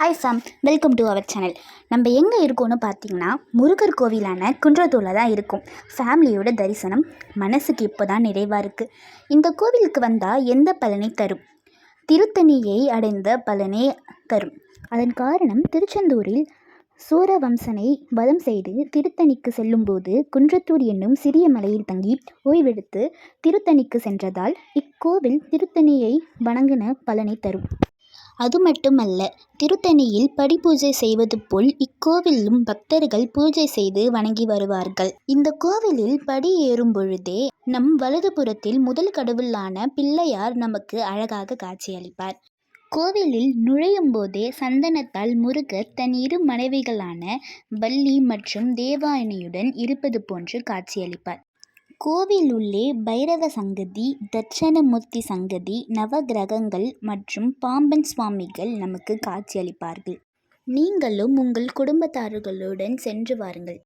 Hi fam welcome to our channel நம்ம எங்கே இருக்கோம்னு பார்த்தீங்கன்னா முருகர் கோவிலான குன்றத்தூரில் தான் இருக்கும். ஃபேமிலியோட தரிசனம் மனசுக்கு இப்போ தான் நிறைவாக இருக்குது இந்த கோவிலுக்கு வந்தால் எந்த பலனை தரும்? திருத்தணியை அடைந்த பலனே தரும். அதன் காரணம் திருச்செந்தூரில் சூரவம்சனை வதம் செய்து திருத்தணிக்கு செல்லும்போது குன்றத்தூர் என்னும் சிறிய மலையில் தங்கி ஓய்வெடுத்து திருத்தணிக்கு சென்றதால் இக்கோவில் திருத்தணியை வணங்கின பலனை தரும். அது மட்டுமல்ல திருத்தணியில் படிபூஜை செய்வது போல் இக்கோவிலும் பக்தர்கள் பூஜை செய்து வணங்கி வருவார்கள். இந்த கோவிலில் படி ஏறும் பொழுதே நம் வலதுபுறத்தில் முதல் கடவுளான பிள்ளையார் நமக்கு அழகாக காட்சியளிப்பார். கோவிலில் நுழையும் போதே சந்தனத்தால் முருகர் தன் இரு மனைவிகளான வள்ளி மற்றும் தேவாயணியுடன் இருப்பது போன்று காட்சியளிப்பார். கோவில் உள்ளே பைரவ சங்கதி தட்சணமூர்த்தி சங்கதி நவகிரகங்கள் மற்றும் பாம்பன் சுவாமிகள் நமக்கு காட்சியளிப்பார்கள். நீங்களும் உங்கள் குடும்பத்தார்களுடன் சென்று வாருங்கள்.